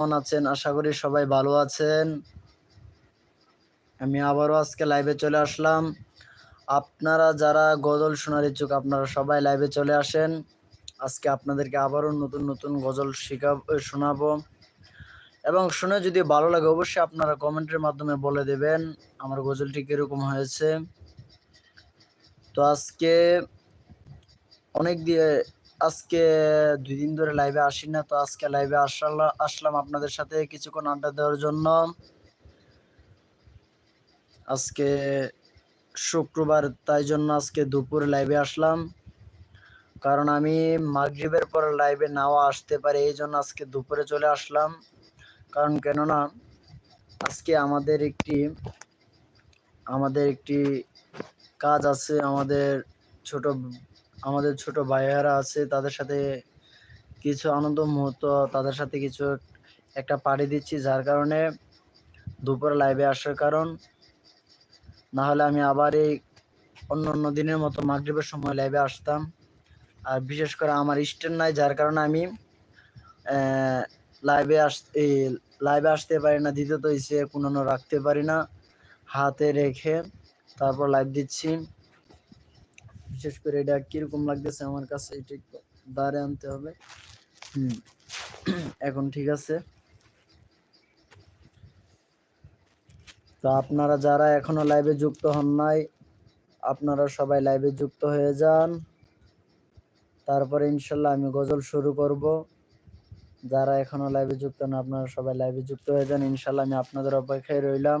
কেমন আছেন? আশা করি সবাই ভালো আছেন। আমি আবারও আজকে লাইভে চলে আসলাম। আপনারা যারা গজল শোনার ইচ্ছুক, আপনারা সবাই লাইভে চলে আসেন। আজকে আপনাদেরকে আবারও নতুন নতুন গজল শিখা শোনাবো। এবং শুনে যদি ভালো লাগে, অবশ্যই আপনারা কমেন্টের মাধ্যমে বলে দেবেন আমার গজলটি কীরকম হয়েছে। তো আজকে অনেক দিয়ে আজকে দুই দিন ধরে লাইভে আসি না, তো আজকে লাইভে আসলাম আসলাম আপনাদের সাথে কিছুক্ষণ আড্ডা দেওয়ার জন্য। আজকে শুক্রবার, তাই জন্য আজকে দুপুরে লাইভে আসলাম। কারণ আমি মাগরিবের পর লাইভে নাও আসতে পারে, এই জন্য আজকে দুপুরে চলে আসলাম। কারণ কেননা, আজকে আমাদের একটি আমাদের একটি কাজ আছে, আমাদের ছোট আমাদের ছোট ভাইয়ারা আছে, তাদের সাথে কিছু আনন্দ মুহূর্ত, তাদের সাথে কিছু একটা পাড়ি দিচ্ছি, যার কারণে দুপুরে লাইভে আসার কারণ। না হলে আমি আবার এই অন্য অন্য দিনের মতো মাগরীবের সময় লাইভে আসতাম। আর বিশেষ করে আমার স্ট্যান্ড নাই, যার কারণে আমি লাইভে আস এই লাইভে আসতে পারি না, দ্বিতীয়ত এসে কোনো রাখতে পারি না। হাতে রেখে তারপর লাইভ দিচ্ছি। বিশেষ করে এটা কীরকম লাগতেছে আমার কাছে, এটা দাঁড়ে আনতে হবে। হুম, এখন ঠিক আছে। তো আপনারা যারা এখনও লাইভে যুক্ত হন নাই, আপনারা সবাই লাইভে যুক্ত হয়ে যান। তারপরে ইনশাল্লাহ আমি গজল শুরু করব। যারা এখনও লাইভে যুক্ত না, আপনারা সবাই লাইভে যুক্ত হয়ে যান। ইনশাল্লাহ আমি আপনাদের অপেক্ষায় রইলাম।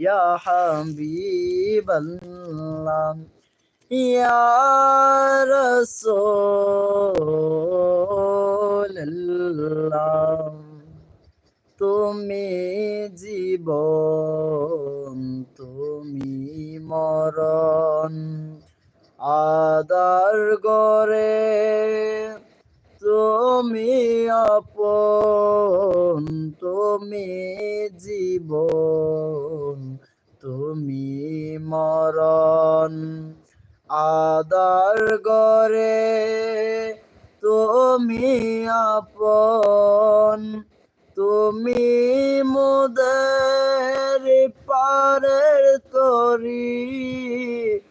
يا حبيب الله يا رسول الله তুমি জীবন তুমি মরণ আদার গরে তুমি আপন তুমি জীবন তুমি মরণ। আদার গরে তুমি আপন তুমি মুদের পারের তরি।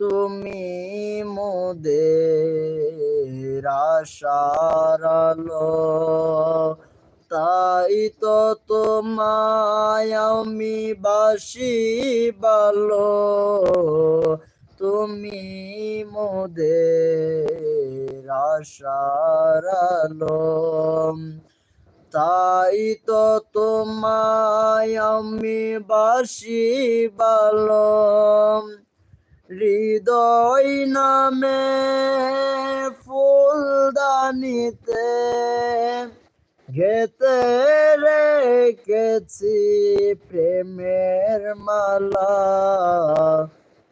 তুমি মোদের আশার আলো, তাই তো তোমায় আমি বাসি ভালো তুমি মোদের আশার আলো, তাই তো তোমায় আমি বাসি ভালো হৃদয় নামে ফুলদানিতে গেতে রেখেছি প্রেমের মালা।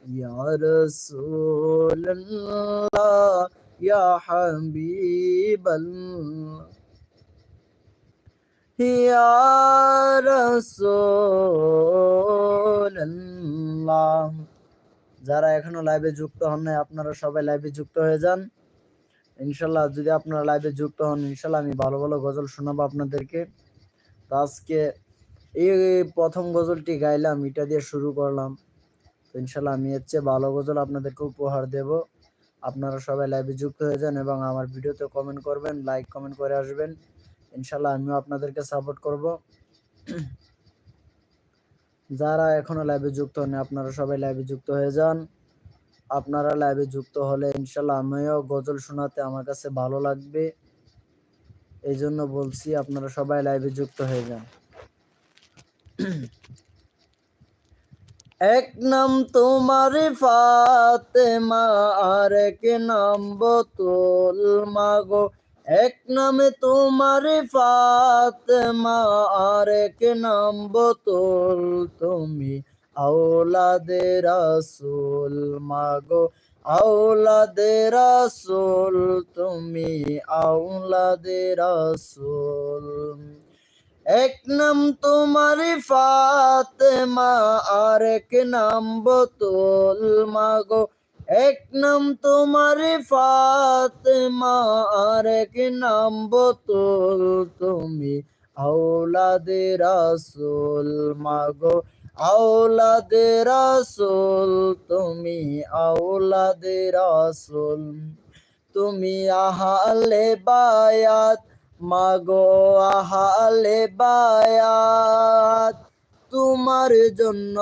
ইয়া রাসূলুল্লাহ ইয়া হাবিবাল্লাহ। ইয়া রাসূলুল্লাহ। যারা এখনও লাইভে যুক্ত হন নাই, আপনারা সবাই লাইভে যুক্ত হয়ে যান। ইনশাল্লাহ, যদি আপনারা লাইভে যুক্ত হন, ইনশাল্লাহ আমি ভালো ভালো গজল শোনাবো আপনাদেরকে। তো আজকে এই প্রথম গজলটি গাইলাম, এটা দিয়ে শুরু করলাম। তো ইনশাল্লাহ, আমি এর চেয়ে ভালো গজল আপনাদেরকে উপহার দেব। আপনারা সবাই লাইভে যুক্ত হয়ে যান এবং আমার ভিডিওতে কমেন্ট করবেন লাইক কমেন্ট করে আসবেন। ইনশাল্লাহ, আমিও আপনাদেরকে সাপোর্ট করব। যারা এখনও লাইভে যুক্ত হন আপনারা সবাই লাইভে যুক্ত হয়ে যান। আপনারা লাইভে যুক্ত হলে ইনশাল্লাহ আমিও গজল শোনাতে আমার কাছে ভালো লাগবে। এই জন্য বলছি আপনারা সবাই লাইভে যুক্ত হয়ে যান। এক নাম তোমার ফাতেমা, আর এক নাম বোতল মাগো। এক নামে তোমার ফাতেমা, আর এক নাম বোতল তুমি। আওলাদে রাসূল, মাগো। আওলাদে রাসূল, তুমি আওলাদে রাসূল। এক নাম তোমার ফাতেমা, আর এক নাম বোতল, মাগো। এক নাম তোমার ফাতেমা, আর এক নাম বোতল তুমি। আওলাদে রাসূল, মাগো। আওলাদে রাসূল, তুমি আওলাদে রাসূল। তুমি আহালে বায়াত, মাগো আহালে বায়াত। তোমার জন্য,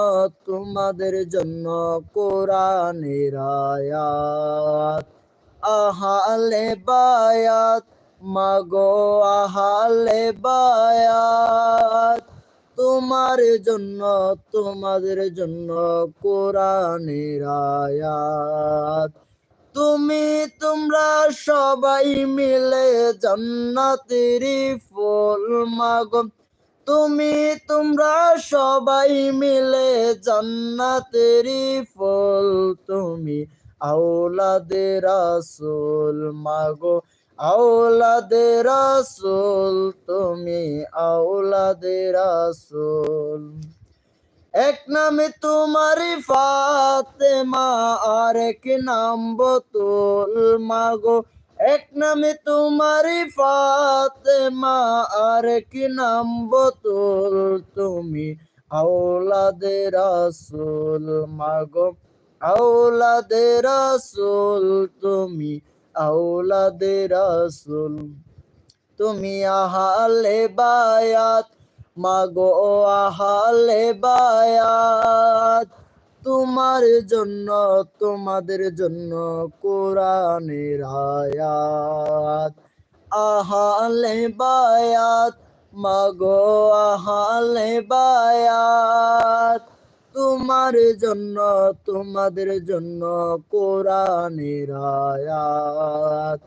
তোমাদের জন্য কোরআনের আয়াত। আহালে বায়াত, মাগো আহালে বায়াত। তোমার জন্য, তোমাদের জন্য কোরআনের আয়াত। তুমি তোমরা সবাই মিলে জান্নাতের ফুল, মাগো তুমি তোমরা সবাই মিলে জান্নাতের ফুল, তুমি আওলাদে রাসূল, মাগো আওলাদে রাসূল, তুমি আওলাদে রাসূল। এক নামে তোমার ফাতেমা আর এক নাম বোতল, মাগো এক নামে তোমার ফাতেমা আর এক নাম বোতল তুমি। আওলাদে রাসূল, মাগো। আওলাদে রাসূল তুমি, আওলাদে রাসূল। তুমি আহালে বায়াত, মাগো আহালে বায়াত। তোমার জন্য, তোমাদের জন্য কোরআনের আয়াত। আহালে বায়াত, মাগো আহালে বায়াত। তোমার জন্য, তোমাদের জন্য কোরআনের আয়াত।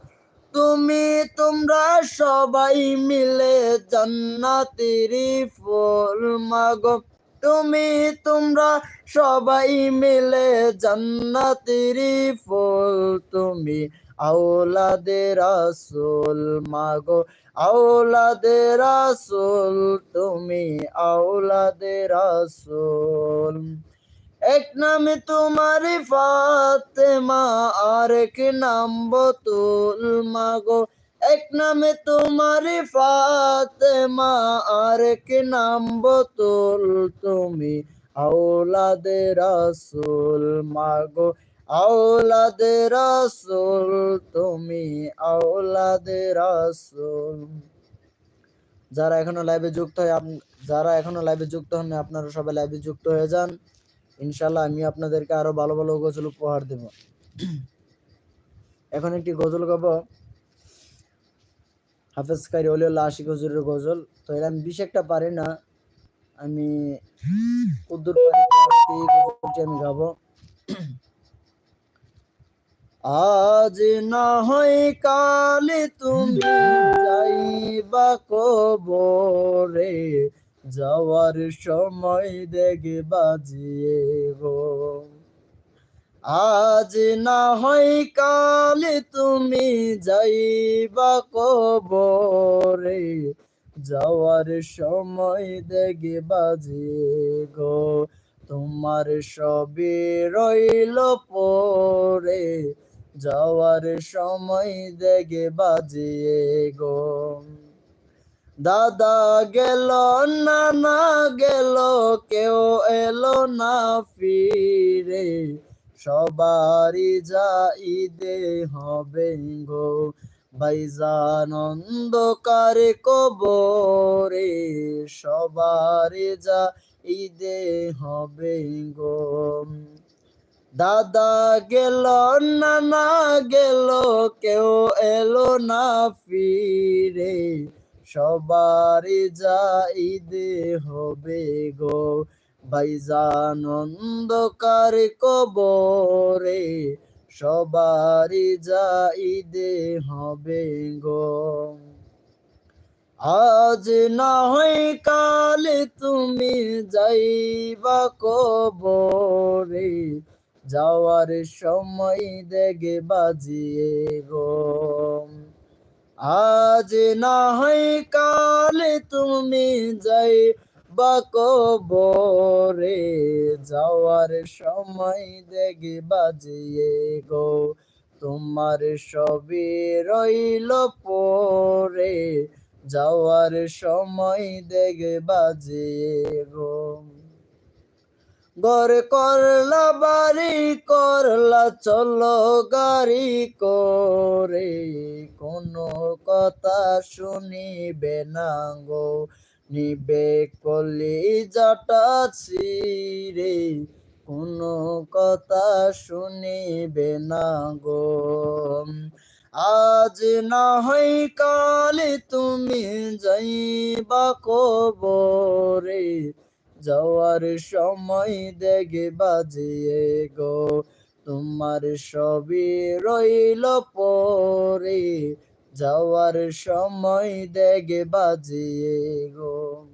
তুমি তোমরা সবাই মিলে জান্নাতের ফুল, মাগো। তুমি তোমরা সবাই মিলে জান্নাতের ফুল, তুমি আওলাদে রাসূল, মাগো আওলাদে রাসূল, তুমি আওলাদে রাসূল। এক নামে তোমার ফাতেমা আর এক নাম বোতল, মাগো এক নামে তোমার ফাতেমা, আর এক নাম বোতল তুমি। আওলাদে রাসূল, মাগো। আওলাদে রাসূল, তুমি আওলাদে রাসূল। যারা এখনও লাইভে যুক্ত হয় যারা এখনও লাইভে যুক্ত হন আপনারা সবাই লাইভে যুক্ত হয়ে যান। ইনশাল্লাহ আমি আপনাদেরকে আরও ভালো ভালো গজল উপহার দেব। এখন একটি গজল গাব। হাফেজ কারি অলিউল্লাহ আশিক হুজুরের গজল। তো এর আমি বিশ একটা পারি না, আমি গজলটি আমি গাবো। আজ না হয় কালে তুমি যাইবা কবরে, যাওয়ার সময় দেখে বাজিয়ে গো আজ না হয় কালে তুমি যাইবা কবরে, যাওয়ার সময় দেখে বাজিয়ে গো, তোমার সবে রইল পরে, যাওয়ার সময় দেখে বাজিয়ে গো। দাদা গেল, নানা গেল, কেউ এলো না ফিরে সবারই যা ঈদে হবে গো বাইজান অন্ধকার কবরে সবারি যা ঈদে হবে গো দাদা গেল, নানা গেল, কেউ এলো না ফিরে সবারি যা ঈদে হবে গো বাইজান অন্ধকার কবরে সবারই যা ঈদে হবে গো। আজ না হয় কাল তুমি যাইবা কবরে, যাওয়ার সময় দেগে বাজিয়ে গো। আজ না হয় কাল তুমি যাই বা কবরে যাওয়ার সময় দেখে বাজিয়ে গো, তোমার সবই রইল পরে। যাওয়ার সময় দেখে বাজিয়ে গো। গর করলা, বাড়ি করলা, চলো গাড়ি করে। কোনো কথা শুনিবে না গো নিবে কলি যাটা ছিরে কোনো কথা শুনিবে না গো। আজ না হয় কালে তুমি যাইবা কবরে, যাওয়ার সময় দেখে বাজিয়ে গো, তোমার সবই রইল পরে। যাওয়ার সময় দেগে বাজিয়ে গো।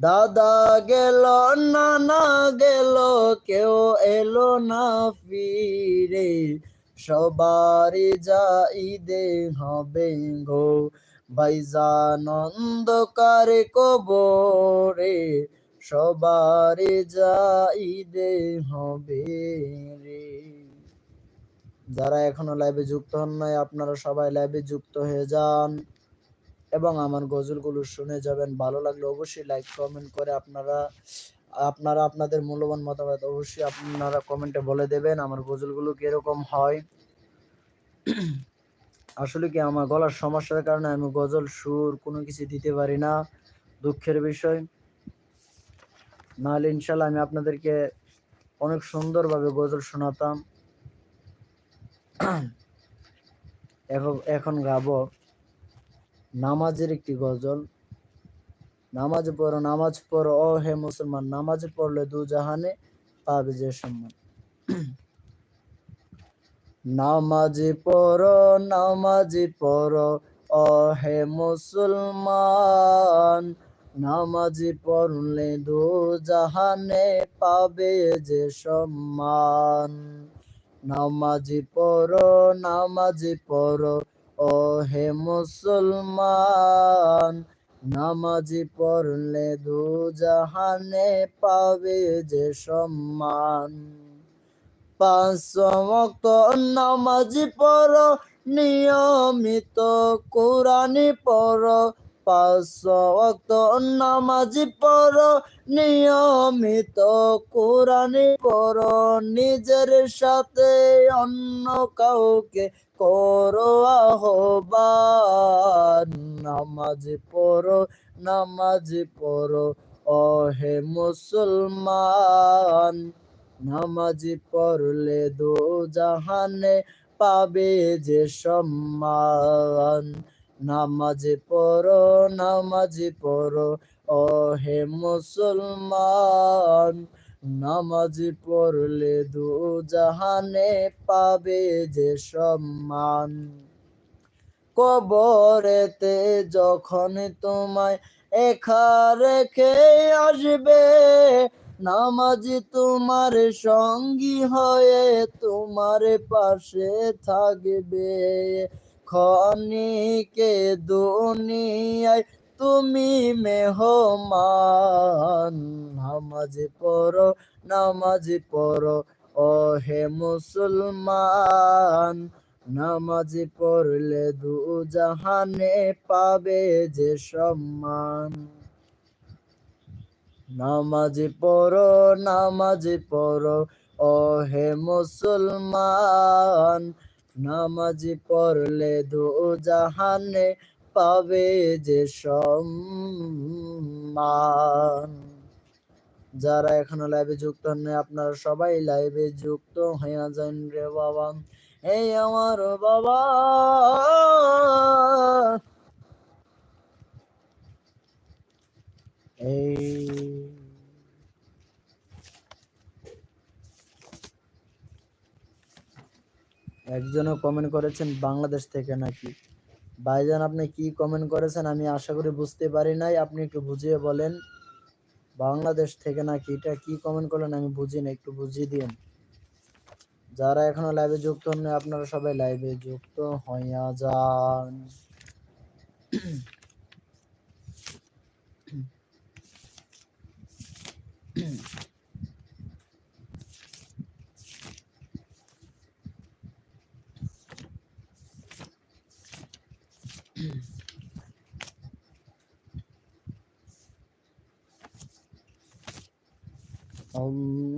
দাদা গেল, নানা গেল, কেউ এলো না ফিরে। সবারই যা ঈদে হবে গো বাইজান অন্ধকার কবরে। সবারই যা ঈদে হবে রে। যারা এখনও লাইভে যুক্ত হন নাই, আপনারা সবাই লাইভে যুক্ত হয়ে যান। এবং আমার গজলগুলো শুনে যাবেন। ভালো লাগলে অবশ্যই লাইক কমেন্ট করে আপনারা আপনারা আপনাদের মূল্যবান মতামত অবশ্যই আপনারা কমেন্টে বলে দেবেন আমার গজলগুলো কীরকম হয়। আসলে কি আমার গলার সমস্যার কারণে আমি গজল, সুর কোনো কিছু দিতে পারি না। দুঃখের বিষয়। নাহলে ইনশাল্লাহ আমি আপনাদেরকে অনেক সুন্দরভাবে গজল শোনাতাম। এখন এখন গাবো, নামাজের একটি গজল। নামাজ পড়ো নামাজ পড়ো, ও হে মুসলমান, নামাজ পড়লে দু জাহানে পাবে যে সম্মান। নামাজ পড়ো নামাজ পড়ো, ও হে মুসলমান, নামাজ পড়লে দু জাহানে পাবে যে সম্মান। নামাজ পড়ো, নামাজি পড়ো। ও হে মুসলমান, নামাজ পড়লে দু জাহানে পাবে যে সম্মান। পাঁচ ওয়াক্ত নামাজি পড়ো, নিয়মিত কোরআনি পড়ো পাঁচ ওয়াক্ত নামাজ পড়ো, নিয়মিত কোরআনি পড়ো, নিজের সাথে অন্য কাউকে করো আহ্বান। নামাজ পড়ো নামাজ পড়ো ও হে মুসলমান। নামাজ পড়লে দো জাহানে পাবে যে সম্মান। নামাজ পড়ো নামাজ পড়ো। ও হে মুসলমান, নামাজ পড়লে দু জাহানে পাবে যে সম্মান। কবরেতে যখন তোমায় একা রেখে আসবে, নামাজ তোমার সঙ্গী হয়ে তোমার পাশে থাকবে। খনিকে দুনিয়ায় তুমি মেহমান। নামাজ পড়ো নামাজ পড়ো ও হে মুসলমান। নামাজ পড়লে দু জাহানে পাবে যে সম্মান। নামাজ পড়ো নামাজ পড়ো ও হে মুসলমান। নামাজি পড়লে দু জাহানে পাবে যে সম্মান। যারা এখনও লাইভে যুক্ত হন আপনারা সবাই লাইভে যুক্ত হইয়া যান রে বাবা। এই আমার বাবা। এই একজনও কমেন্ট করেছেন বাংলাদেশ থেকে নাকি? ভাইজান, আপনি কি কমেন্ট করেছেন? আমি আশা করি বুঝতে পারি নাই। আপনি একটু বুঝিয়ে বলেন, বাংলাদেশ থেকে নাকি? এটা কি কমেন্ট করলেন? আমি বুঝি না, একটু বুঝিয়ে দিন যারা এখনও লাইভে যুক্ত হন আপনারা সবাই লাইভে যুক্ত হইয়া যান। Um,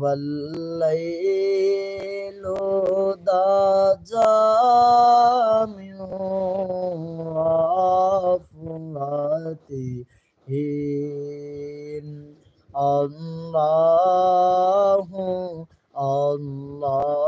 والليل ذا جامع أفلاته الله الله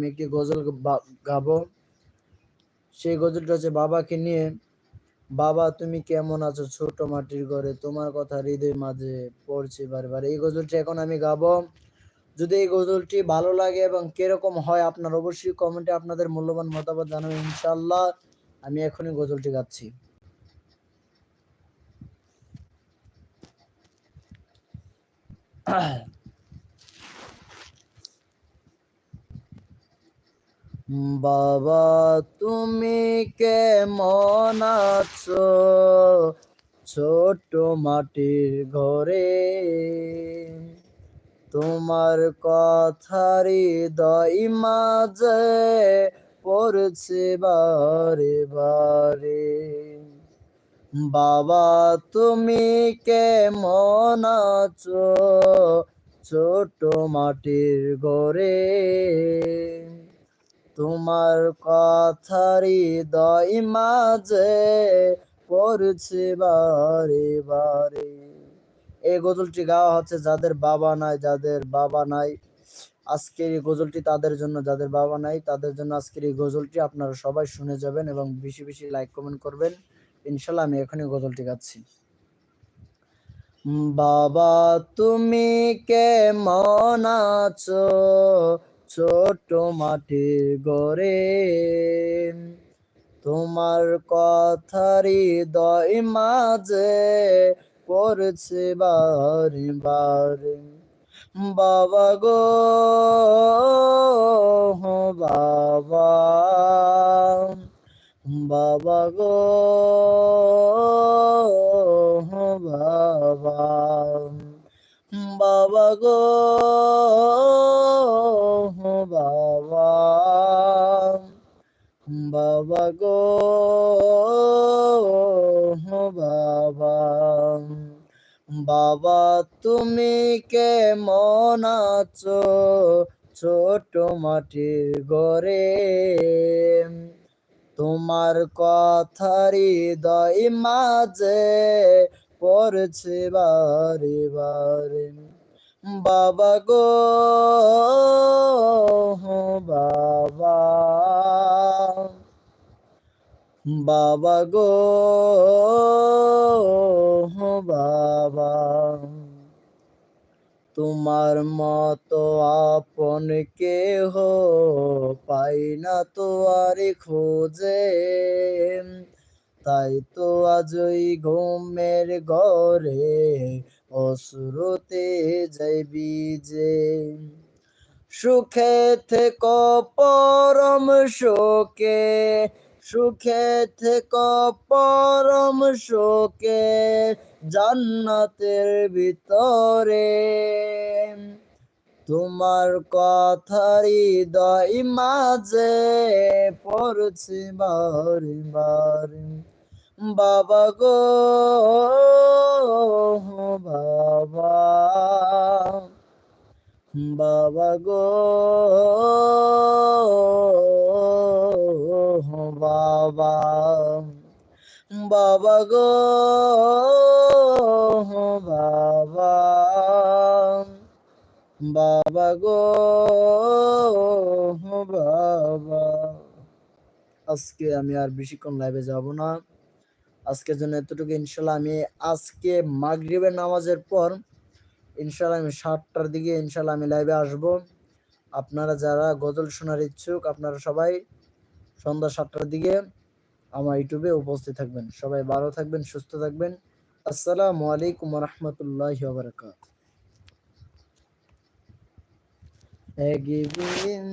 আমি একটি গজল গাবো। সেই গজলটা হচ্ছে, বাবাকে নিয়ে, বাবা তুমি কেমন আছো ছোট মাটির ঘরে? তোমার কথা হৃদয় মাঝে পড়ছে বারবার। এই গজলটি এখন আমি গাবো। যদি এই গজলটি ভালো লাগে এবং কীরকম হয় আপনার অবশ্যই কমেন্টে আপনাদের মূল্যবান মতামত জানাবেন। ইনশাল্লাহ আমি এখনই গজলটি গাচ্ছি। বাবা, তুমি কেমন আছো? ছোট মাটির ঘরে তোমার কথারি দই মাঝে পড়ছে বারে বারে। বাবা, তুমি কেমন আছো? ছোট মাটির ঘরে তোমার কথারি দই মাঝে পড়ছে বারে বারে। এই গজলটি গাওয়া হচ্ছে যাদের বাবা নাই, যাদের বাবা নাই। আজকের এই গজলটি তাদের জন্য, যাদের বাবা নাই, তাদের জন্য আজকের এই গজলটি আপনারা সবাই শুনে যাবেন এবং বেশি বেশি লাইক কমেন্ট করবেন। ইনশাল্লাহ আমি এখনই গজলটি গাচ্ছি। বাবা, তুমি কেমন আছো? ছোট মাটির গড়ে। তোমার কথারি দয় মাঝে পড়ছে বারে বারে বাবা গো বাবা। বাবা গো বাবা। বাবা গো, বাবা। বাবা গো, বাবা। বাবা, তুমি কে কেমন আছো? ছোট মাটির গড়ে তোমার কথারি দয় মাঝে পড়ছে বারে বারে। বাবা গো, বাবা। বাবা গো, বাবা। তোমার মতো আপন কেহ পাই না তো আর খোঁজে। তাই তো আজই ঘুমের ঘরে অসুরতে যাইবি যে সুখে থেকো পরম শোকে, সুখে থেকো পরম শোকে জান্নাতের ভিতরে। তোমার কথারি দই মাঝে পড়ছে বারে বারে বাবা গো, বাবা। বাবা গো, বাবা। বাবা গো, বাবা। বাবা গো, বাবা। আজকে আমি আর বেশিক্ষণ লাইভে যাব না। আজকের জন্য এতটুকু। ইনশাল্লাহ আমি আজকে মাগরিবের নামাজের পর ইনশাল্লাহ আমি সাতটার দিকে ইনশাল্লাহ আমি লাইভে আসব। আপনারা যারা গজল শোনার ইচ্ছুক, আপনারা সবাই সন্ধ্যা সাতটার দিকে আমার ইউটিউবে উপস্থিত থাকবেন। সবাই ভালো থাকবেন, সুস্থ থাকবেন। আসসালামু আলাইকুম রহমতুল্লাহ বারকাত একদিন